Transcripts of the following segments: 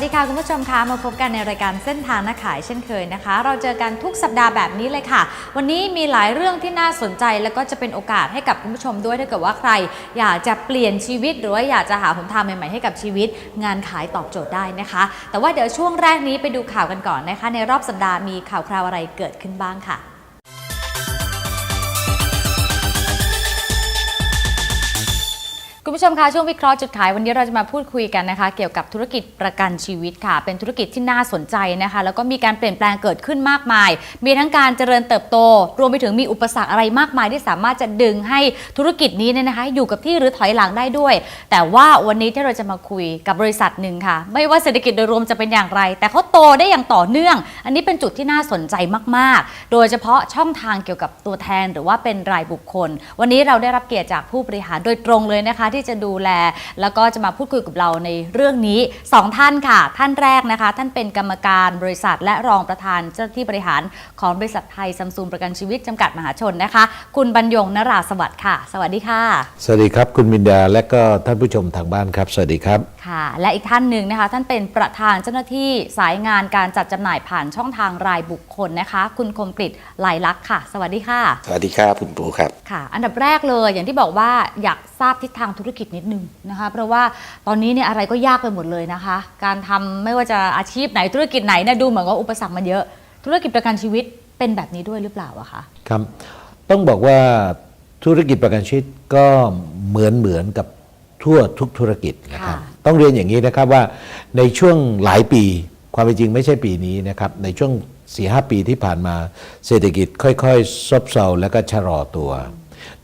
วัสดีค่ะคุณผู้ชมคะมาพบกันในรายการเส้นทางนักขายเช่นเคยนะคะ เราเจอกันทุกสัปดาห์แบบนี้เลยค่ะ วันนี้มีหลายเรื่องที่น่าสนใจ แล้วก็จะเป็นโอกาสให้กับคุณผู้ชมด้วยถ้าเกิดว่าใคร อยากจะเปลี่ยนชีวิต หรือว่าอยากจะหาหนทางใหม่ๆให้กับชีวิต งานขายตอบโจทย์ได้นะคะ แต่ว่าเดี๋ยวช่วงแรกนี้ไปดูข่าวกันก่อนนะคะ ในรอบสัปดาห์มีข่าวคราวอะไรเกิดขึ้นบ้างค่ะ คุณผู้ชมคะช่วงวิเคราะห์จุดขายวันนี้เราจะมาพูดคุยกันนะคะ เกี่ยวกับธุรกิจประกันชีวิตค่ะ เป็นธุรกิจที่น่าสนใจนะคะ แล้วก็มีการเปลี่ยนแปลงเกิดขึ้นมากมาย มีทั้งการเจริญเติบโต รวมไปถึงมีอุปสรรคอะไรมากมาย ที่สามารถจะดึงให้ธุรกิจนี้เนี่ยนะคะ อยู่กับที่หรือถอยหลังได้ด้วย แต่ว่าวันนี้ที่เราจะมาคุยกับบริษัทหนึ่งค่ะ ไม่ว่าเศรษฐกิจโดยรวมจะเป็นอย่างไร แต่เขาโตได้อย่างต่อเนื่อง อันนี้เป็นจุดที่น่าสนใจมากๆ โดยเฉพาะช่องทางเกี่ยวกับตัวแทน หรือว่าเป็นรายบุคคล วันนี้เราได้รับเกียรติจากผู้บริหารโดยตรงเลยนะคะที่จะดูแล แล้วก็จะมาพูดคุยกับเราในเรื่องนี้สองท่านค่ะ ท่านแรกนะคะ ท่านเป็นกรรมการบริษัท และรองประธานเจ้าหน้าที่บริหารของบริษัทไทยซัมซุงประกันชีวิตจำกัดมหาชนนะคะ คุณบรรยงนราสวัสดิ์ค่ะ สวัสดีค่ะ สวัสดีครับคุณบินดาและก็ท่านผู้ชมทางบ้านครับ สวัสดีครับค่ะ และอีกท่านหนึ่งนะคะ ท่านเป็นประธานเจ้าหน้าที่สายงานการจัดจำหน่ายผ่านช่องทางรายบุคคลนะคะ คุณคมกริตไหลายลักษณ์ค่ะ สวัสดีค่ะ สวัสดีครับคุณปูครับค่ะ อันดับแรกเลยอย่างที่บอกว่าอยากทราบทิศทางธุรกิจนิดนึงนะคะ เพราะว่าตอนนี้เนี่ยอะไรก็ยากไปหมดเลยนะคะ การทำไม่ว่าจะอาชีพไหนธุรกิจไหนเนี่ยดูเหมือนว่าอุปสรรคมันเยอะ ธุรกิจประกันชีวิตเป็นแบบนี้ด้วยหรือเปล่าอะคะครับต้องบอกว่าธุรกิจประกันชีวิตก็เหมือนเหมือนกับทั่วทุกธุรกิจนะครับค่ะต้องเรียนอย่างนี้นะครับว่าในช่วงหลายปีความเป็นจริงไม่ใช่ปีนี้นะครับในช่วง4ีหปีที่ผ่านมาเศรษฐกิจค่อยๆ ซบเซาแล้วก็ชะลอตัว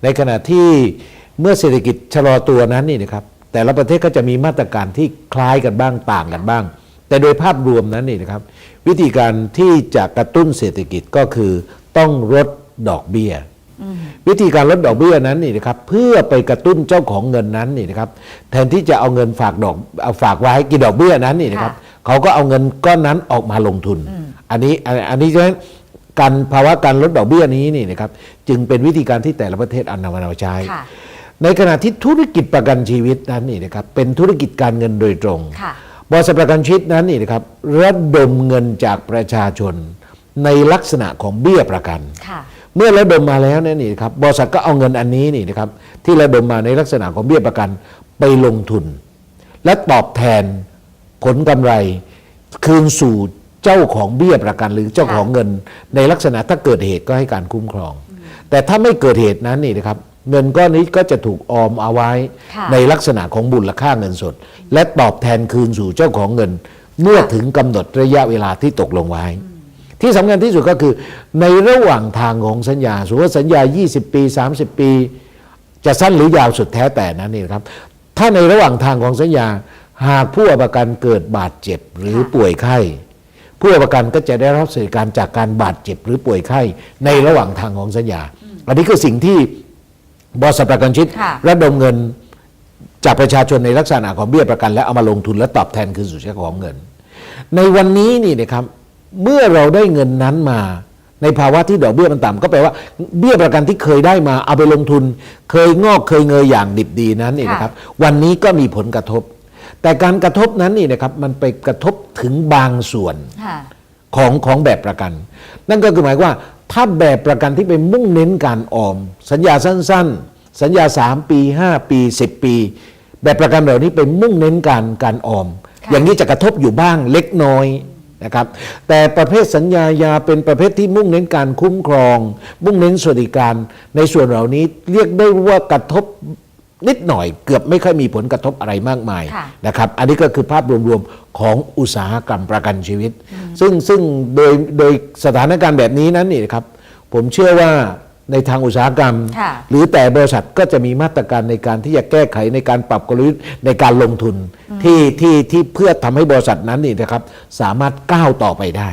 ในขณะที่ เมื่อเศรษฐกิจชะลอตัวนั้นนี่นะครับแต่ละประเทศก็จะมีมาตรการที่คล้ายกันบ้างต่างกันบ้าง แต่โดยภาพรวมนั้นนี่นะครับ วิธีการที่จะกระตุ้นเศรษฐกิจก็คือต้องลดดอกเบี้ยวิธีการลดดอกเบี้ยนั้นนี่นะครับเพื่อไปกระตุ้นเจ้าของเงินนั้นนี่นะครับแทนที่จะเอาเงินฝากดอกเอาฝากไว้กินดอกเบี้ยนั้นนี่นะครับค่ะเขาก็เอาเงินก้อนนั้นออกมาลงทุน อันนี้อันอันนี้ฉะนั้นการภาวะการลดดอกเบี้ยนี้นี่นะครับจึงเป็นวิธีการที่แต่ละประเทศเอานำมาใช้ค่ะ ในขณะที่ธุรกิจประกันชีวิตนั้นนี่นะครับเป็นธุรกิจการเงินโดยตรงค่ะบริษัทประกันชีวิตนั้นนี่นะครับระดมเงินจากประชาชน ในลักษณะของเบี้ยประกันค่ะเมื่อระดมมาแล้วเนี่ยนี่ครับบริษัทก็เอาเงินอันนี้นี่นะครับที่ระดมมาในลักษณะของเบี้ยประกันไปลงทุน และตอบแทนผลกำไรคืนสู่เจ้าของเบี้ยประกัน หรือเจ้าของเงิน ในลักษณะถ้าเกิดเหตุก็ให้การคุ้มครอง แต่ถ้าไม่เกิดเหตุนั้นนี่นะครับ เงินก้อนนี้ก็จะถูกออมเอาไว้ค่ะในลักษณะของบุญค่าเงินสด และตอบแทนคืนสู่เจ้าของเงิน เมื่อถึงกำหนดระยะเวลาที่ตกลงไว้ ที่สำคัญที่สุดก็คือ ในระหว่างทางของสัญญาสมมติว่าสัญญา 20 ปี 30 ปี จะสั้นหรือยาวสุดแท้แต่นั้นนี่นะครับ ถ้าในระหว่างทางของสัญญาหากผู้ประกันเกิดบาดเจ็บหรือค่ะป่วยไข้ผู้ประกันก็จะได้รับสวัสดิการจากการบาดเจ็บหรือป่วยไข้ในระหว่างทางของสัญญา อันนี้คือสิ่งที่ บริษัทประกันชีวิตค่ะระดมเงินจากประชาชนในลักษณะของเบี้ยประกัน และเอามาลงทุนและตอบแทนคืนสู่เจ้าของเงิน ในวันนี้นี่นะครับเมื่อเราได้เงินนั้นมา ในภาวะที่ดอกเบี้ยมันต่ำก็แปลว่าเบี้ยประกันที่เคยได้มาเอาไปลงทุน เคยงอกเคยเงยอย่างดิบดีนั้นนี่นะครับ วันนี้ก็มีผลกระทบ แต่การกระทบนั้นนี่นะครับมันไปกระทบถึงบางส่วนค่ะของของแบบประกัน นั่นก็คือหมายว่าถ้าแบบประกันที่ไปมุ่งเน้นการออม สัญญาสั้น ๆ สัญญา 3 ปี 5 ปี 10 ปี แบบประกันเหล่านี้ไปมุ่งเน้นการการออมค่ะอย่างนี้จะกระทบอยู่บ้างเล็กน้อยนะครับแต่ประเภทสัญญายาเป็นประเภทที่มุ่งเน้นการคุ้มครอง มุ่งเน้นสวัสดิการในส่วนเหล่านี้เรียกได้ว่ากระทบนิดหน่อยเกือบไม่ค่อยมีผลกระทบอะไรมากมายค่ะนะครับอันนี้ก็คือภาพรวมๆของอุตสาหกรรมประกันชีวิต ซึ่งซึ่งโดยโดยสถานการณ์แบบนี้นั้นนี่นะครับผมเชื่อว่า ในทางอุตสาหกรรมค่ะหรือแต่บริษัทก็จะมีมาตรการในการที่จะแก้ไขในการปรับกลยุทธ์ในการลงทุนที่ที่ที่เพื่อทำให้บริษัทนั้นนี่นะครับ สามารถก้าวต่อไปได้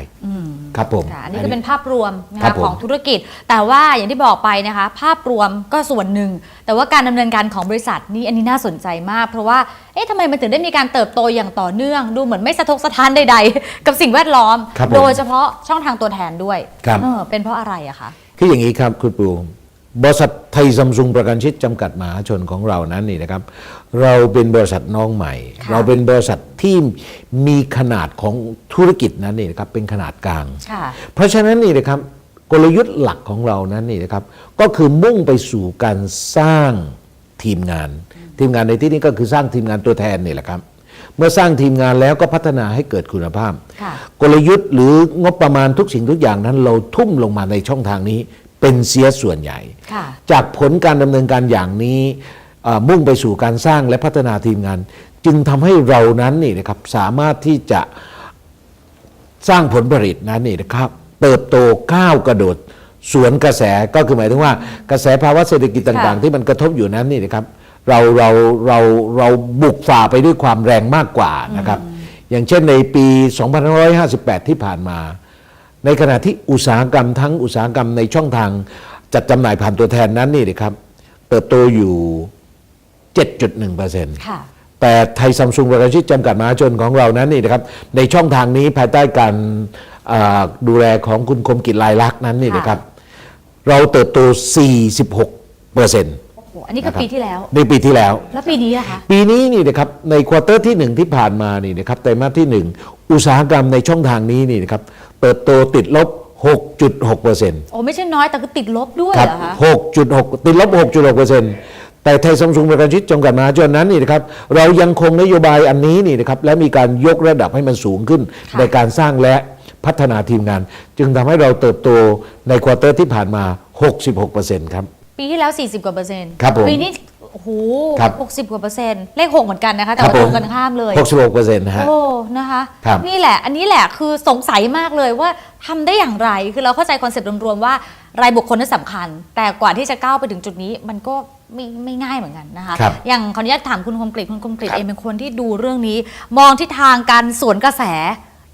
ครับผมค่ะอันนี้ก็เป็นภาพรวมนะครัคะบผมของธุรกิจ แต่ว่าอย่างที่บอกไปนะคะ ภาพรวมก็ส่วนหนึ่ง แต่ว่าการดำเนินการของบริษัทนี่อันนี้น่าสนใจมาก เพราะว่าเอ๊ะทำไมมันถึงได้มีการเติบโตอย่างต่อเนื่อง ดูเหมือนไม่สะทกสะท้านใด ๆ กับสิ่งแวดล้อมครับผมโดยเฉพาะช่องทางตัวแทนด้วยครับเออเป็นเพราะอะไรอะคะ คืออย่างนี้ครับคุณปูบริษัทไทยซัมซุงประกันชีวิตจำกัดมหาชนของเรานั้นนี่นะครับ เราเป็นบริษัทน้องใหม่ ค่ะ เราเป็นบริษัทที่มีขนาดของธุรกิจนั้นนี่นะครับเป็นขนาดกลาง ค่ะ เพราะฉะนั้นนี่นะครับกลยุทธ์หลักของเรานั้นนี่นะครับ ก็คือมุ่งไปสู่การสร้างทีมงาน ทีมงานในที่นี้ก็คือสร้างทีมงานตัวแทนนี่แหละครับ เมื่อสร้างทีมงานแล้วก็พัฒนาให้เกิดคุณภาพค่ะกลยุทธ์หรืองบประมาณทุกสิ่งทุกอย่างนั้น เราทุ่มลงมาในช่องทางนี้ เป็นเสียส่วนใหญ่ค่ะจากผลการดำเนินการอย่างนี้เอ่อมุ่งไปสู่การสร้างและพัฒนาทีมงาน จึงทำให้เรานั้นนี่นะครับสามารถที่จะสร้างผลผลิตนั้นนี่นะครับ เติบโตก้าวกระโดดสวนกระแสก็คือหมายถึงว่า กระแสภาวะเศรษฐกิจต่างๆค่ะที่มันกระทบอยู่นั้นนี่นะครับ เราเราเราเราบุกฝ่าไปด้วยความแรงมากกว่านะครับ อย่างเช่นในปี 2558 ที่ผ่านมา ในขณะที่อุตสาหกรรมทั้งอุตสาหกรรมในช่องทางจัดจำหน่ายผ่านตัวแทนนั้นนี่นะครับ เติบโตอยู่ 7.1%ค่ะแต่ไทยซัมซุงประกันชีวิตจำกัดมหาชนของเรานั้นนี่นะครับในช่องทางนี้ภายใต้การอ่าดูแลของคุณคมกิจลายลักษณ์นั้นนี่นะครับ เราเติบโต 46 เปอร์เซ็นต์โอ้โหอันนี้คือปีที่แล้ว ในปีที่แล้ว แล้วปีนี้อะคะปีนี้นี่นะครับในควอเตอร์ที่หนึ่งที่ผ่านมานี่นะครับไตรมาสที่หนึ่งอุตสาหกรรมในช่องทางนี้นี่นะครับเติบโตติดลบ 6.6เปอร์เซ็นต์โอ้ไม่ใช่น้อยแต่ก็ติดลบด้วยครับเหรอคะ 6.6 ติดลบ 6.6เปอร์เซ็นต์แต่ไทยซัมซุงประกันชีวิตจำกัดมหาชนนั้นนี่นะครับเรายังคงนโยบายอันนี้นี่นะครับและมีการยกระดับให้มันสูงขึ้น ค่ะ ในการสร้างและพัฒนาทีมงาน จึงทำให้เราเติบโตในควอเตอร์ที่ผ่านมา 66เปอร์เซ็นต์ครับ ปีที่แล้ว 40 กว่าเปอร์เซ็นต์ครับผมปีนี้โอ้โหครับหกสิบกว่าเปอร์เซ็นต์เลขหกเหมือนกันนะคะ แต่ครับว่าตผรมงกันข้ามเลย 66เปอร์เซ็นต์นะฮะ โอ้ นะคะ ครับ นี่แหละ อันนี้แหละคือสงสัยมากเลยว่าทำได้อย่างไร คือเราเข้าใจคอนเซปต์รวมๆว่ารายบุคคลนั้นสำคัญ แต่กว่าที่จะก้าวไปถึงจุดนี้ มันก็ไม่ไม่ง่ายเหมือนกันนะคะ ครับอย่างขออนุญาตถามคุณคมกริตคุณคมกริตครับ เองเป็นคนที่ดูเรื่องนี้ มองทิศทางการสวนกระแส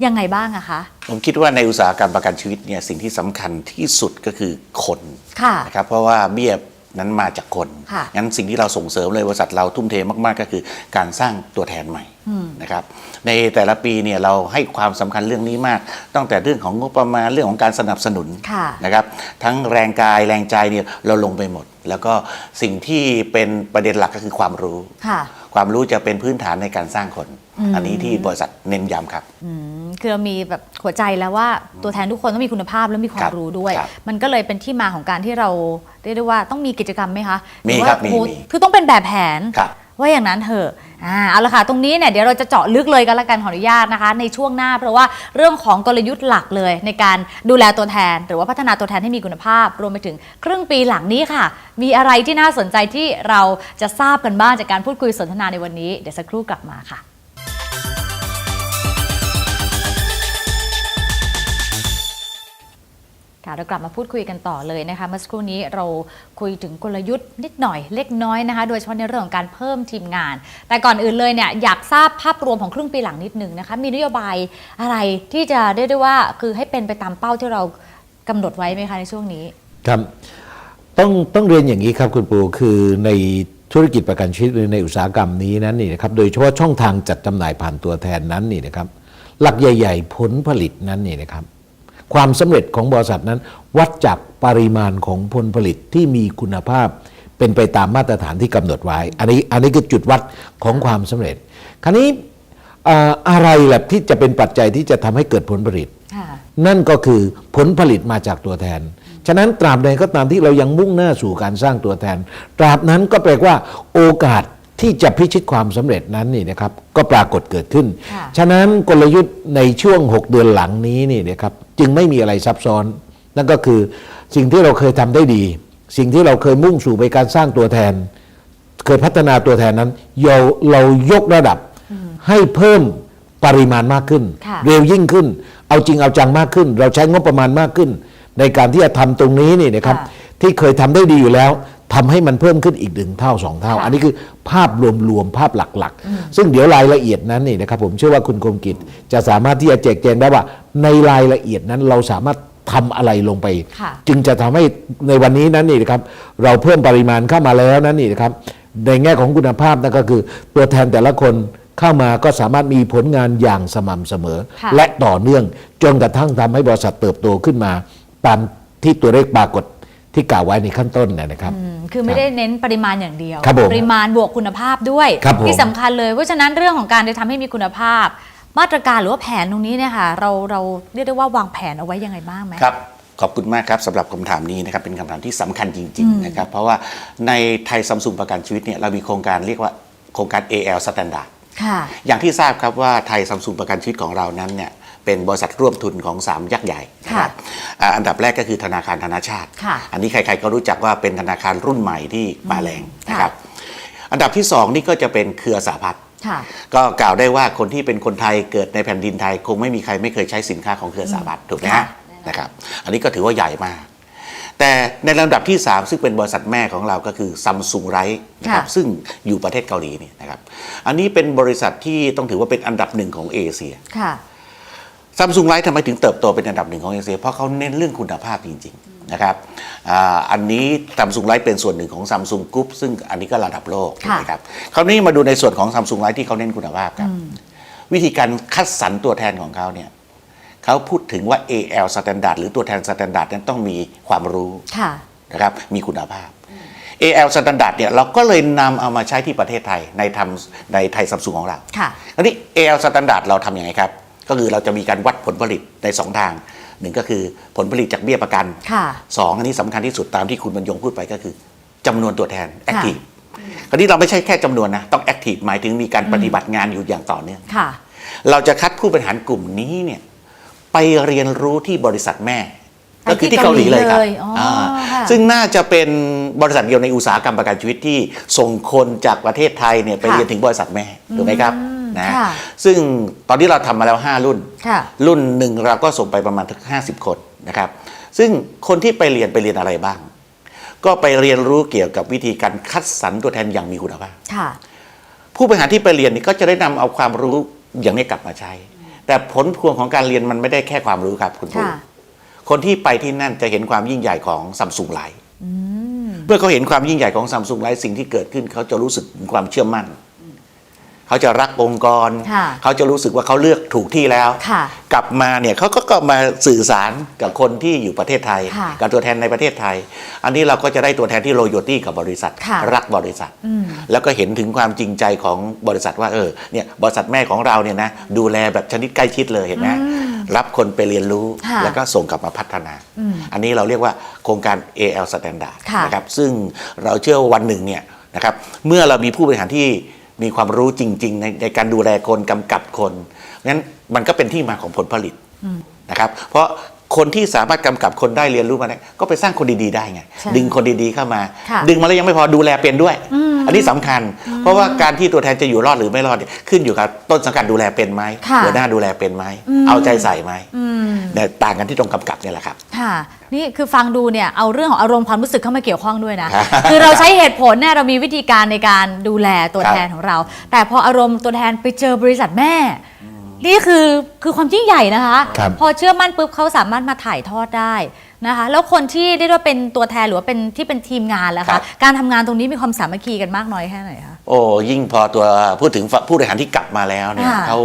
ยังไงบ้างอะคะ ผมคิดว่าในอุตสาหกรรมประกันชีวิตเนี่ยสิ่งที่สำคัญที่สุดก็คือคนค่ะนะครับเพราะว่าเบี้ยนั้นมาจากคนค่ะงั้นสิ่งที่เราส่งเสริมเลยบริษัทเราทุ่มเทมาก ๆ ก็คือการสร้างตัวแทนใหม่นะครับ ในแต่ละปีเนี่ยเราให้ความสำคัญเรื่องนี้มาก ตั้งแต่เรื่องของงบประมาณเรื่องของการสนับสนุนค่ะนะครับ ทั้งแรงกายแรงใจเนี่ยเราลงไปหมด แล้วก็สิ่งที่เป็นประเด็นหลักก็คือความรู้ค่ะความรู้จะเป็นพื้นฐานในการสร้างคน อันนี้ที่บริษัทเน้นย้ำครับอืม คือเรามีแบบหัวใจแล้วว่าตัวแทนทุกคนต้องมีคุณภาพและมีควาครัมบรู้ด้วยครับมันก็เลยเป็นที่มาของการที่เราเรียกได้ว่าต้องมีกิจกรรมไหมคะมีหอว่าครับมีโอ้โหมีคือต้องเป็นแบบแผนครับว่าอย่างนั้นเถอะอ่าเอาละค่ะ ตรงนี้เนี่ยเดี๋ยวเราจะเจาะลึกเลยกันละกันขออนุญาตนะคะ ในช่วงหน้าเพราะว่าเรื่องของกลยุทธ์หลักเลยในการดูแลตัวแทน หรือว่าพัฒนาตัวแทนให้มีคุณภาพ รวมไปถึงครึ่งปีหลังนี้ค่ะ มีอะไรที่น่าสนใจที่เราจะทราบกันบ้างจากการพูดคุยสนทนาในวันนี้เดี๋ยวสักครู่กลับมาค่ะ ค่ะเรากลับมาพูดคุยกันต่อเลยนะคะเมื่อสักครู่นี้เราคุยถึงกลยุทธ์นิดหน่อยเล็กน้อยนะคะ โดยเฉพาะในเรื่องของการเพิ่มทีมงาน แต่ก่อนอื่นเลยเนี่ยอยากทราบภาพรวมของครึ่งปีหลังนิดนึงนะคะ มีนโยบายอะไรที่จะเรียกได้ว่าคือให้เป็นไปตามเป้าที่เรากำหนดไว้ไหมคะในช่วงนี้ครับต้องต้องเรียนอย่างนี้ครับคุณปูคือในธุรกิจประกันชีวิตหรือในอุตสาหกรรมนี้นั้นนี่นะครับโดยเฉพาะช่องทางจัดจำหน่ายผ่านตัวแทนนั้นนี่นะครับหลักใหญ่ ๆ ผลผลิตนั้นนี่นะครับ ความสำเร็จของบริษัทนั้น วัดจากปริมาณของผลผลิตที่มีคุณภาพ เป็นไปตามมาตรฐานที่กำหนดไว้ อันนี้อันนี้คือจุดวัดของความสำเร็จ คราวนี้อ่าอะไรแหละที่จะเป็นปัจจัยที่จะทำให้เกิดผลผลิตค่ะนั่นก็คือผลผลิตมาจากตัวแทนฉะนั้นตราบใดก็ตามที่เรายังมุ่งหน้าสู่การสร้างตัวแทน ตราบนั้นก็แปลว่าโอกาส ที่จะพิชิตความสำเร็จนั้นนี่นะครับก็ปรากฏเกิดขึ้นค่ะฉะนั้นกลยุทธ์ในช่วง 6 เดือนหลังนี้นี่นะครับจึงไม่มีอะไรซับซ้อน นั่นก็คือสิ่งที่เราเคยทำได้ดี สิ่งที่เราเคยมุ่งสู่ไปการสร้างตัวแทน เคยพัฒนาตัวแทนนั้นเราเรายกระดับให้เพิ่มปริมาณมากขึ้นค่ะเร็วยิ่งขึ้น เอาจริงเอาจังมากขึ้น เราใช้งบประมาณมากขึ้น ในการที่จะทำตรงนี้นี่นะครับค่ะที่เคยทำได้ดีอยู่แล้ว ทำให้มันเพิ่มขึ้นอีกหนึ่งเท่าสองเท่าค่ะอันนี้คือภาพรวมๆภาพหลักๆ ซึ่งเดี๋ยวรายละเอียดนั้นนี่นะครับผมเชื่อว่าคุณคมกิจจะสามารถที่จะแจกแจงได้ว่า ในรายละเอียดนั้นเราสามารถทำอะไรลงไปค่ะจึงจะทำให้ในวันนี้นั้นนี่นะครับเราเพิ่มปริมาณเข้ามาแล้วนั้นนี่นะครับในแง่ของคุณภาพนั่นก็คือตัวแทนแต่ละคนเข้ามาก็สามารถมีผลงานอย่างสม่ำเสมอค่ะและต่อเนื่องจนกระทั่งทำให้บริษัทเติบโตขึ้นมา ตามที่ตัวเลขปรากฏ ที่กล่าวไว้ในขั้นต้นนะครับอืมคือไม่ได้เน้นปริมาณอย่างเดียวครับผมปริมาณบวกคุณภาพด้วยครับผมที่สำคัญเลย เพราะฉะนั้นเรื่องของการจะทำให้มีคุณภาพ มาตรการหรือว่าแผนตรงนี้เนี่ยค่ะเราเราเรียกได้ว่าวางแผนเอาไว้ยังไงบ้างไหมครับขอบคุณมากครับสำหรับคำถามนี้นะครับเป็นคำถามที่สำคัญจริงๆนะครับเพราะว่าในไทยซัมซุงประกันชีวิตเนี่ยเรามีโครงการเรียกว่าโครงการ AL Standard ค่ะอย่างที่ทราบครับว่าไทยซัมซุงประกันชีวิตของเรานั้นเนี่ย เป็นบริษัทร่วมทุนของ 3 ยักษ์ใหญ่นะครับอ่าอันดับแรกก็คือธนาคารธนาชาติค่ะอันนี้ใครๆก็รู้จักว่าเป็นธนาคารรุ่นใหม่ที่มาแรงค่ะนะครับอันดับที่ 2 นี่ก็จะเป็นเครือสาพัฒน์ค่ะก็กล่าวได้ว่าคนที่เป็นคนไทยเกิดในแผ่นดินไทย คงไม่มีใครไม่เคยใช้สินค้าของเครือสาพัฒน์ถูกไหมค่ะฮะนะครับอันนี้ก็ถือว่าใหญ่มากแต่ในลำดับที่ 3 ซึ่งเป็นบริษัทแม่ของเราก็คือซัมซุงไรนะครับค่ะซึ่งอยู่ประเทศเกาหลีนี่นะครับอันนี้เป็นบริษัทที่ต้องถือว่าเป็นอันดับหนึ่งของเอเชียค่ะ ซัมซุงไลท์ทำไมถึงเติบโตเป็นอันดับหนึ่งของเอเชียเพราะเขาเน้นเรื่องคุณภาพจริงๆนะครับอาอันนี้ซัมซุงไลท์เป็นส่วนหนึ่งของซัมซุงกรุ๊ปซึ่งอันนี้ก็ระดับโลกค่ะนะครับคราวนี้มาดูในส่วนของซัมซุงไลท์ที่เขาเน้นคุณภาพครับ วิธีการคัดสรรตัวแทนของเขาเนี่ยเขาพูดถึงว่า AL Standard หรือตัวแทน Standard นั้นต้องมีความรู้ค่ะนะครับมีคุณภาพ AL Standard เนี่ยเราก็เลยนำเอามาใช้ที่ประเทศไทยในทำในไทยซัมซุงของเราค่ะอันนี้ AL Standard เราทำยังไงครับ ก็คือเราจะมีการวัดผลผลิตใน 2 ทางหนึ่งก็คือผลผลิตจากเบี้ยประกันค่ะสองอันนี้สำคัญที่สุดตามที่คุณบรรยงพูดไปก็คือจำนวนตัวแทน Active คราวนี้เราไม่ใช่แค่จำนวนนะต้อง Active หมายถึงมีการปฏิบัติงานอยู่อย่างต่อเนื่องค่ะเราจะคัดผู้บริหารกลุ่มนี้เนี่ยไปเรียนรู้ที่บริษัทแม่ไปก็คือที่ที่เกาหลีเลยครับเกาหลีเลยอ๋ออ่าค่ะซึ่งน่าจะเป็นบริษัทเดียวในอุตสาหกรรมประกันชีวิตที่ส่งคนจากประเทศไทยเนี่ยไปค่ะเรียนถึงบริษัทแม่ถูกไหมครับอืม นะค่ะซึ่งตอนนี้เราทำมาแล้ว 5 รุ่นค่ะรุ่นหนึ่งเราก็ส่งไปประมาณถึง50 คนนะครับ ซึ่งคนที่ไปเรียนไปเรียนอะไรบ้าง ก็ไปเรียนรู้เกี่ยวกับวิธีการคัดสรรตัวแทนอย่างมีคุณภาพค่ะผู้บริหารที่ไปเรียนนี่ก็จะได้นำเอาความรู้อย่างนี้กลับมาใช้ แต่ผลพวงของการเรียนมันไม่ได้แค่ความรู้ครับคุณผู้ค่ะคนที่ไปที่นั่นจะเห็นความยิ่งใหญ่ของซัมซุงไลท์อืมเมื่อเขาเห็นความยิ่งใหญ่ของซัมซุงไลท์สิ่งที่เกิดขึ้นเขาจะรู้สึกถึงความเชื่อมั่น เขาจะรักองค์กรค่ะเขาจะรู้สึกว่าเขาเลือกถูกที่แล้วค่ะกลับมาเนี่ยเขาก็ก็มาสื่อสารกับคนที่อยู่ประเทศไทยค่ะกับตัวแทนในประเทศไทย อันนี้เราก็จะได้ตัวแทนที่โรโยตี้กับบริษัทค่ะรักบริษัทอืมแล้วก็เห็นถึงความจริงใจของบริษัทว่าเออเนี่ยบริษัทแม่ของเราเนี่ยนะดูแลแบบชนิดใกล้ชิดเลยเห็นไหมรับคนไปเรียนรู้ค่ะแล้วก็ส่งกลับมาพัฒนาอืมอันนี้เราเรียกว่าโครงการ AL Standard ค่ะนะครับซึ่งเราเชื่อว่าวันหนึ่งเนี่ยนะครับเมื่อเรามีผู้บริหารที่ มีความรู้จริง ๆ ในในการดูแลคนกำกับคนงั้นมันก็เป็นที่มาของผลผลิตนะครับ เพราะ คนที่สามารถกำกับคนได้เรียนรู้มาได้ก็ไปสร้างคนดีๆได้ไงใช่ดึงคนดีๆเข้ามาค่ะดึงมาแล้วยังไม่พอดูแลเป็นด้วย อันนี้สำคัญ เพราะว่าการที่ตัวแทนจะอยู่รอดหรือไม่รอดเนี่ยขึ้นอยู่กับต้นสังกัดดูแลเป็นไหมค่ะหัวหน้าดูแลเป็นไหมเอาใจใส่ไหมอืมเนี่ยต่างกันที่ตรงกำกับเนี่ยแหละครับค่ะนี่คือฟังดูเนี่ยเอาเรื่องของอารมณ์ความรู้สึกเข้ามาเกี่ยวข้องด้วยนะครับคือเราใช้เหตุผลเนี่ยเรามีวิธีการในการดูแลตัวครับแทนของเรา แต่พออารมณ์ตัวแทนไปเจอบริษัทแม่ นี่คือคือความยิ่งใหญ่นะคะ ครับพอเชื่อมั่นปุ๊บเขาสามารถมาถ่ายทอดได้นะคะ แล้วคนที่เรียกว่าเป็นตัวแทนหรือว่าเป็นที่เป็นทีมงานแล้วครัคะบ การทำงานตรงนี้มีความสามัคคีกันมากน้อยแค่ไหนคะ โอ้ยิ่งพอตัวพูดถึงผู้บริหารที่กลับมาแล้วเนี่ยค่ะเขา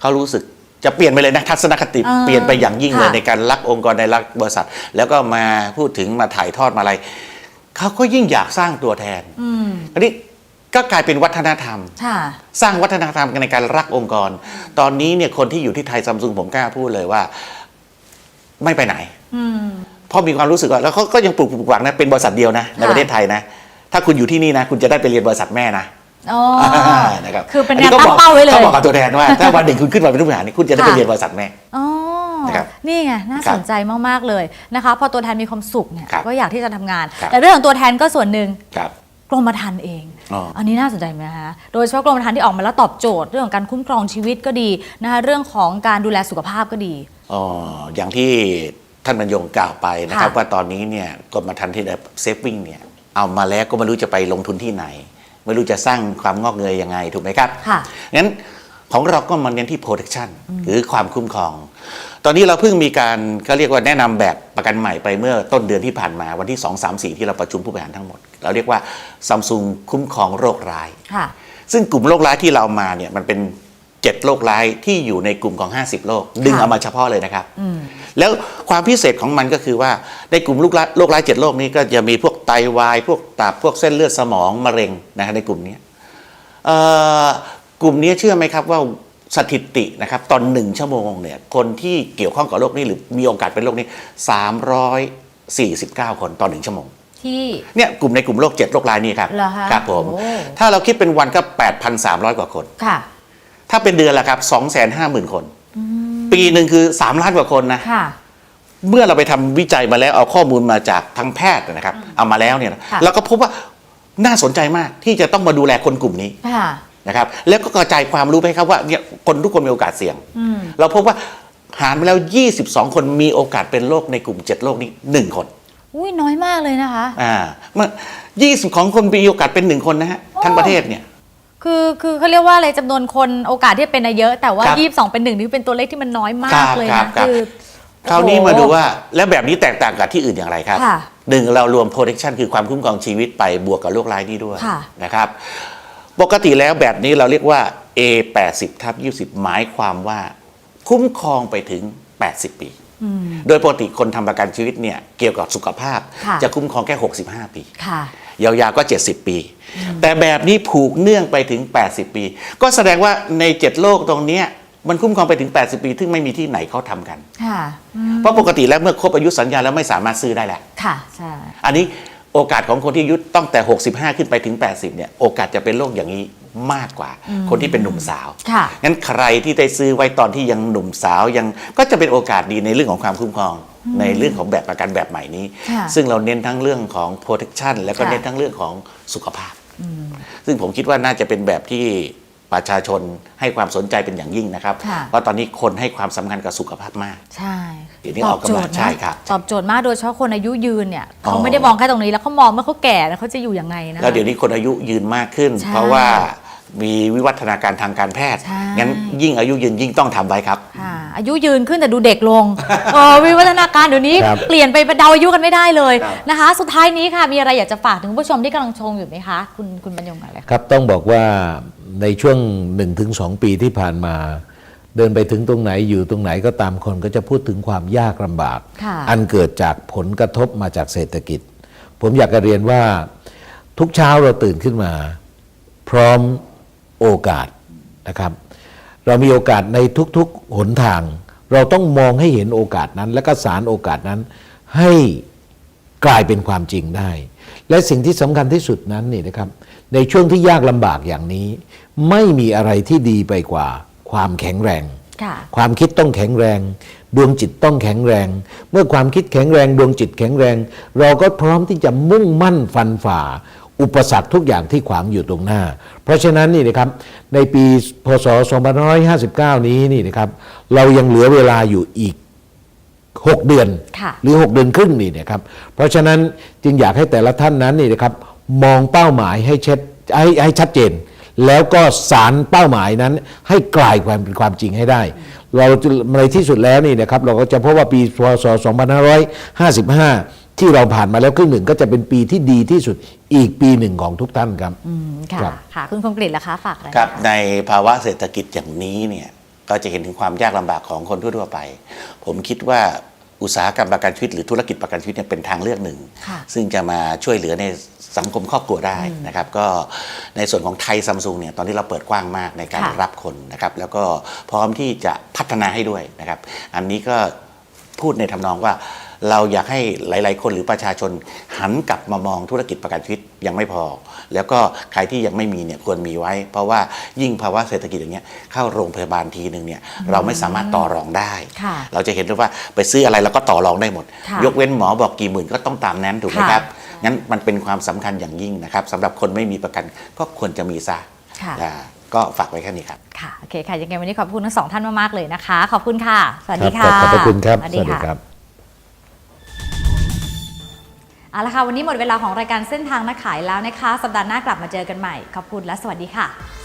เขารู้สึกจะเปลี่ยนไปเลยนะทัศนคติอ่าเปลี่ยนไปอย่างยิ่งเลยค่ะ ในการรักองค์กรในรักบริษัท แล้วก็มาพูดถึงมาถ่ายทอดมาอะไรเขาก็ยิ่งอยากสร้างตัวแทน อืม อันนี้ ก็กลายเป็นวัฒนธรรมค่ะสร้างวัฒนธรรมในการรักองค์กร ตอนนี้เนี่ยคนที่อยู่ที่ไทยซัมซุงผมกล้าพูดเลยว่า ไม่ไปไหนอืมเพราะมีความรู้สึกว่าแล้วเขาก็ยังปลูกปลูกหวังนะเป็นบริษัทเดียวนะในค่ะประเทศไทยนะ ถ้าคุณอยู่ที่นี่นะ คุณจะได้ไปเรียนบริษัทแม่นะอ๋อนะครับคือเป็นอัแนวก็ตั้บงอกเป้าไว้เลยเขาบอกกับตัวแทนว่าถ้าวันหนึ่งคุณขึ้นมาเป็นผู้บริหารนี่คุณจะได้ไปค่ะเรียนบริษัทแม่อ๋อนะครับนี่ไงน่าครับสนใจมากๆเลยนะคะพอตัวแทนมีความสุขเนี่ยครับก็อยากที่จะทำงานครับแต่เรื่องของตัวแทนก็ส่วนหนึ่งครับกรมธรรม์เอง อ๋ออันนี้น่าสนใจไหมคะโดยเฉพาะกรมธรรม์ที่ออกมาแล้วตอบโจทย์เรื่องของการคุ้มครองชีวิตก็ดีนะคะเรื่องของการดูแลสุขภาพก็ดีอ๋ออย่างที่ท่านบรรยงกล่าวไปนะครับค่ะว่าตอนนี้เนี่ยกรมธรรม์ที่เซฟวิ่งเนี่ยเอามาแล้วก็ไม่รู้จะไปลงทุนที่ไหน ไม่รู้จะสร้างความงอกเงยยังไงถูกไหมครับค่ะงั้นของเราก็มาเน้นที่ protection หรือความคุ้มครอง ตอนนี้เราเพิ่งมีการเขาเรียกว่าแนะนำแบบประกันใหม่ไปเมื่อต้นเดือนที่ผ่านมาวันที่ 2 3 4 ที่เราประชุมผู้บริหารทั้งหมด เราเรียกว่าซัมซุงคุ้มครองโรคร้าย ค่ะ ซึ่งกลุ่มโรคร้ายที่เรามาเนี่ยมันเป็น7โรคร้ายที่อยู่ในกลุ่มของ 50 โรคดึงค่ะเอามาเฉพาะเลยนะครับ อืม แล้วความพิเศษของมันก็คือว่าในกลุ่มโรคร้ายโรคร้ายเจ็ดโรคนี้ก็จะมีพวกไตวาย พวกตับพวกเส้นเลือดสมองมะเร็งนะฮะในกลุ่มนี้เอ่อกลุ่มนี้เชื่อไหมครับว่าสถิตินะครับตอนหนึ่งชั่วโมงเนี่ยคนที่เกี่ยวข้องกับโรคนี้หรือมีโอกาสเป็นโรคนี้ 349 คนต่อหนึ่งชั่วโมง ที่เนี่ยกลุ่มในกลุ่มโรคเจ็ดโรครายนี้ครับเหรอคะครับผมโอ้ถ้าเราคิดเป็นวันก็ 8,300 กว่าคน ค่ะถ้าเป็นเดือนละครับ250,000 คนปีหนึ่งคือ 3 ล้านกว่าคนนะ ค่ะ เมื่อเราไปทำวิจัยมาแล้วเอาข้อมูลมาจากทางแพทย์นะครับ เอามาแล้วเนี่ยนะค่ะ เราก็พบว่าน่าสนใจมากที่จะต้องมาดูแลคนกลุ่มนี้ค่ะ นะครับ แล้วก็กระจายความรู้ไปครับว่าเนี่ยคนทุกคนมีโอกาสเสี่ยง อืม เราพบว่าหารไปแล้ว 22 คนมีโอกาสเป็นโรคในกลุ่ม 7 โรคนี้ 1 คน อุ้ยน้อยมากเลยนะคะ อ่าเมื่อ20ของคนมีโอกาสเป็น1คนนะฮะทั้งประเทศเนี่ย คือคือเขาเรียกว่าอะไรจำนวนคนโอกาสที่จะเป็นน่ะเยอะ แต่ว่าครับยี่สิบสองเป็นหนึ่งนี่เป็นตัวเลขที่มันน้อยมาครักบเลยครันะบครับคือคราวนี้โอ้โหมาดูว่าแล้วแบบนี้แตกต่างกับที่อื่นอย่างไรครับค่ะหนึ่งเรารวม protection คือความคุ้มครองชีวิตไปบวกกับโรคร้ายนี้ด้วยค่ะนะครับ ปกติแล้วแบบนี้เราเรียกว่า A 8 0ทับ20 หมายความว่าคุ้มครองไปถึง 80 ปีอืม โดยปกติคนทำประกันชีวิตเนี่ยเกี่ยวกับสุขภาพค่ะจะคุ้มครองแค่ 65 ปีค่ะยาวๆก็ 70 ปี แต่แบบนี้ผูกเนื่องไปถึง 80 ปี ก็แสดงว่าใน 7 โลกตรงเนี้ยมันคุ้มครองไปถึง 80 ปี ซึ่งไม่มีที่ไหนเขาทำกันค่ะอืมเพราะปกติแล้วเมื่อครบอายุสัญญาแล้วไม่สามารถซื้อได้แหละค่ะใช่อันนี้โอกาสของคนที่อายุตั้งแต่ 65 ขึ้นไปถึง 80 เนี่ย โอกาสจะเป็นโรคอย่างนี้ มากกว่า คนที่เป็นหนุ่มสาวค่ะงั้นใครที่ได้ซื้อไว้ตอนที่ยังหนุ่มสาวยังก็จะเป็นโอกาสดีในเรื่องของความคุ้มครองในเรื่องของแบบประกันแบบใหม่นี้ค่ะซึ่งเราเน้นทั้งเรื่องของ protection แล้วก็ค่ะเน้นทั้งเรื่องของสุขภาพ ซึ่งผมคิดว่าน่าจะเป็นแบบที่ประชาชนให้ความสนใจเป็นอย่างยิ่งนะครับค่ะเพราะตอนนี้คนให้ความสำคัญกับสุขภาพมาก ใช่เดี๋ยวนี้ออกกำลังนะใช่ครับตอบโจทย์มากโดยเฉพาะคนอายุยืนเนี่ยอ๋อเขาไม่ได้มองแค่ตรงนี้แล้วเขามองเมื่อเขาแก่แล้วเขาจะอยู่ยังไงนะคะแล้วเดี๋ยวนี้คนอายุยืนมากขึ้นใช่เพราะว่า มีวิวัฒนาการทางการแพทย์ ใช่ งั้นยิ่งอายุยืนยิ่งต้องทำไว้ครับ ค่ะอายุยืนขึ้นแต่ดูเด็กลงเออวิวัฒนาการเดี๋ยวนี้ครับ เปลี่ยนไปเดาอายุกันไม่ได้เลยครับ นะคะ สุดท้ายนี้ค่ะมีอะไรอยากจะฝากถึงผู้ชมที่กำลังชมอยู่ไหมคะ คุณคุณบรรยงอะไรคะครับต้องบอกว่าในช่วง 1-2 ปีที่ผ่านมา เดินไปถึงตรงไหนอยู่ตรงไหนก็ตามคนก็จะพูดถึงความยากลำบาก ค่ะ อันเกิดจากผลกระทบมาจากเศรษฐกิจ ผมอยากจะเรียนว่าทุกเช้าเราตื่นขึ้นมา พร้อม โอกาสนะครับ เรามีโอกาสในทุกๆหนทาง เราต้องมองให้เห็นโอกาสนั้น และก็สารโอกาสนั้นให้กลายเป็นความจริงได้ และสิ่งที่สำคัญที่สุดนั้นนี่นะครับในช่วงที่ยากลำบากอย่างนี้ ไม่มีอะไรที่ดีไปกว่า ความแข็งแรงค่ะความคิดต้องแข็งแรง ดวงจิตต้องแข็งแรง เมื่อความคิดแข็งแรง ดวงจิตแข็งแรง เราก็พร้อมที่จะมุ่งมั่นฟันฝ่า อุปสรรคทุกอย่างที่ขวางอยู่ตรงหน้า เพราะฉะนั้นนี่นะครับในปีพศ 2559 นี้นี่นะครับเรายังเหลือเวลาอยู่อีก 6 เดือนค่ะหรือ 6 เดือนครึ่งนี่นะครับเพราะฉะนั้นจึงอยากให้แต่ละท่านนั้นนี่นะครับมองเป้าหมายให้ชัดให้ให้ชัดเจน แล้วก็สารเป้าหมายนั้นให้กลายความเป็นความจริงให้ได้ เราจะในที่สุดแล้วนี่นะครับเราก็จะพบว่าปีพศ 2555 ที่เราผ่านมาแล้วครึ่งหนึ่งก็จะเป็นปีที่ดีที่สุดอีกปีหนึ่งของทุกท่านครับ อืมค่ะ ครับ ค่ะ คุณคมกริตล่ะคะฝากอะไรครับะในภาวะเศรษฐกิจอย่างนี้เนี่ยก็จะเห็นถึงความยากลำบากของคนทั่วๆไป ผมคิดว่าอุตสาหกรรมประกันชีวิต หรือธุรกิจประกันชีวิตเนี่ยเป็นทางเลือกหนึ่ง ค่ะ ซึ่งจะมาช่วยเหลือในสังคมครอบครัวได้นะครับ ก็ในส่วนของไทยซัมซุงเนี่ยตอนนี้เราเปิดกว้างมากในการค่ะ รับคนนะครับ แล้วก็พร้อมที่จะพัฒนาให้ด้วยนะครับ อันนี้ก็พูดในทำนองว่า เราอยากให้หลาย ๆ คนหรือประชาชนหันกลับมามองธุรกิจประกันชีวิตยังไม่พอ แล้วก็ใครที่ยังไม่มีเนี่ยควรมีไว้ เพราะว่ายิ่งภาวะเศรษฐกิจอย่างเงี้ยเข้าโรงพยาบาลทีหนึ่งเนี่ยเราไม่สามารถต่อรองได้ ค่ะเราจะเห็นได้ว่าไปซื้ออะไรเราก็ต่อรองได้หมด ค่ะ ยกเว้นหมอบอกกี่หมื่นก็ต้องตามนั้นถูกไหมค่ะครับงั้นมันเป็นความสำคัญอย่างยิ่งนะครับสำหรับคนไม่มีประกันก็ควรจะมีซะค่ะ อ่าก็ฝากไว้แค่นี้ครับ ค่ะ โอเคค่ะ ยังไงวันนี้ขอบคุณทั้งสองท่านมาก ๆ เลยนะคะ ขอบคุณค่ะ สวัสดีครัค่ะบขอบพระคุณครับ สวัสสดีวัสดีค่ะครับ เอาละค่ะวันนี้หมดเวลาของรายการเส้นทางนักขายแล้วนะคะ สัปดาห์หน้ากลับมาเจอกันใหม่ ขอบคุณและสวัสดีค่ะ